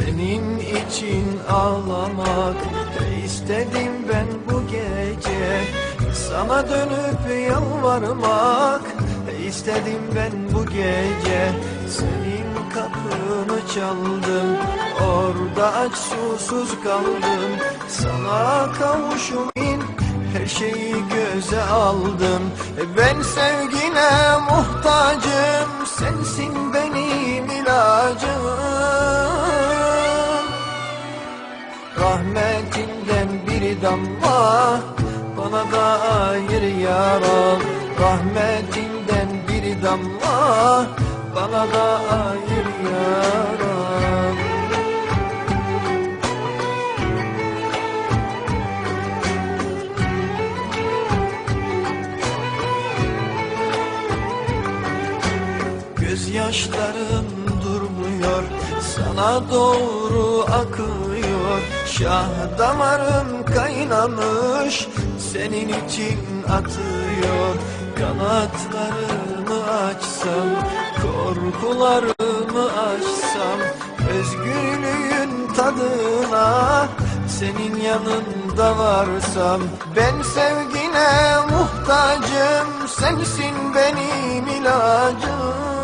için ağlamak istedim ben bu gece. Sana dönüp yalvarmak istedim ben bu gece. Senin kapını çaldım Orada aç susuz kaldım. Sana kavuşumin her şeyi göze aldım. Ben sevgine muhtacım Sensin benim damla Bana da ayır ya Rab Rahmetinden bir damla Bana da ayır ya Rab Gözyaşlarım durmuyor Sana doğru akıyor Şah damarım kaynamış Senin için atıyor. Kanatlarımı açsam Korkularımı açsam Özgürlüğün tadına Senin yanında varsam. Ben sevgine muhtacım Sensin benim ilacım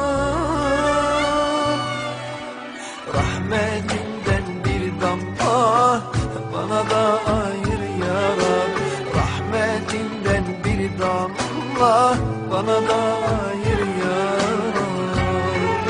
damla Bana da ayır ya Rab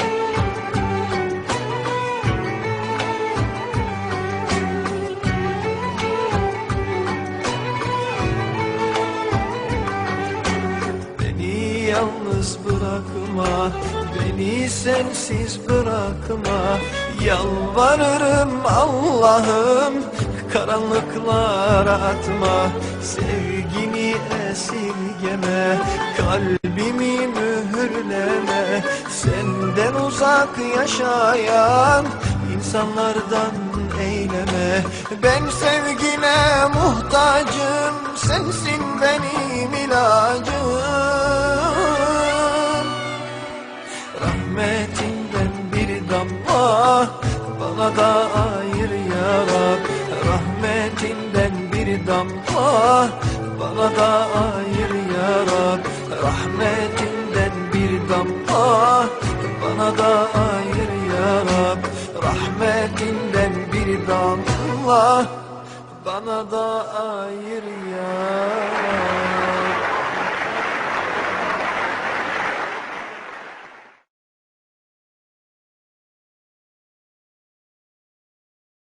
Beni yalnız bırakma Beni sensiz bırakma. Yalvarırım Allah'ım Karanlıklara atma Sevgini esirgeme Kalbimi mühürleme. Senden uzak yaşayan insanlardan eyleme. Ben sevgine muhtacım Sensin benim ilacım. Rahmetinden bir damla Bana da ayır ya senden bir damla Bana da ayır yarak Rahmetinden bir damla Bana da ayır yarak Rahmetinden bir damla Bana da ayır yarak